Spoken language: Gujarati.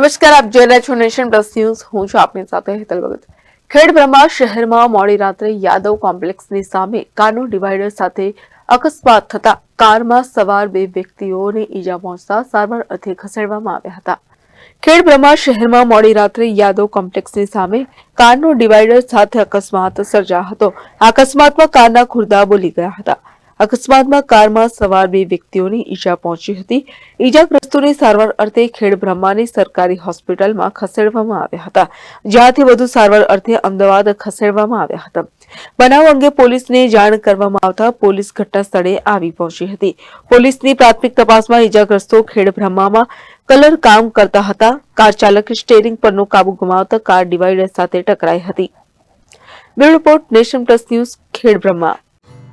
નમસ્કાર, આપ જોઈ રહ્યા છો નેશન પ્લસ ન્યૂઝ. હું છું આપની સાથે હેતલ ભગત. ખેડબ્રહ્મા શહેરમાં મોડી રાત્રે યાદવ કોમ્પ્લેક્સની સામે કારનો ડિવાઈડર સાથે અકસ્માત થતા કારમાં સવાર બે વ્યક્તિઓને ઈજા પહોંચતા સારવાર અર્થે ખસેડવામાં આવ્યા હતા. ખેડબ્રહ્મા શહેરમાં મોડી રાત્રે યાદવ કોમ્પ્લેક્સની સામે કારનો ડિવાઈડર સાથે અકસ્માત સર્જાયો હતો. અકસ્માતમાં કારના ખુરદા બોલી ગયા હતા. અકસ્માતમાં કારમાં સવાર બે વ્યક્તિઓની ઈજા પહોંચી હતી. ઈજાગ્રસ્તોની સારવાર અર્થે ખેડબ્રહ્માની સરકારી હોસ્પિટલમાં ખસેડવામાં આવ્યા હતા. જ્યાંથી વધુ સારવાર અર્થે અમદાવાદ ખસેડવામાં આવ્યા હતા. બનાવ અંગે પોલીસને જાણ કરવામાં આવતા પોલીસ ઘટના સ્થળે આવી પહોંચી હતી. પોલીસની પ્રાથમિક તપાસમાં ઈજાગ્રસ્તો ખેડબ્રહ્મામાં કલર કામ કરતા હતા. કાર ચાલકે સ્ટેરિંગ પરનો કાબુ ગુમાવતા કાર ડિવાઈડર સાથે ટકરાઈ હતી. Bureau report Nation Plus News Khedbrahma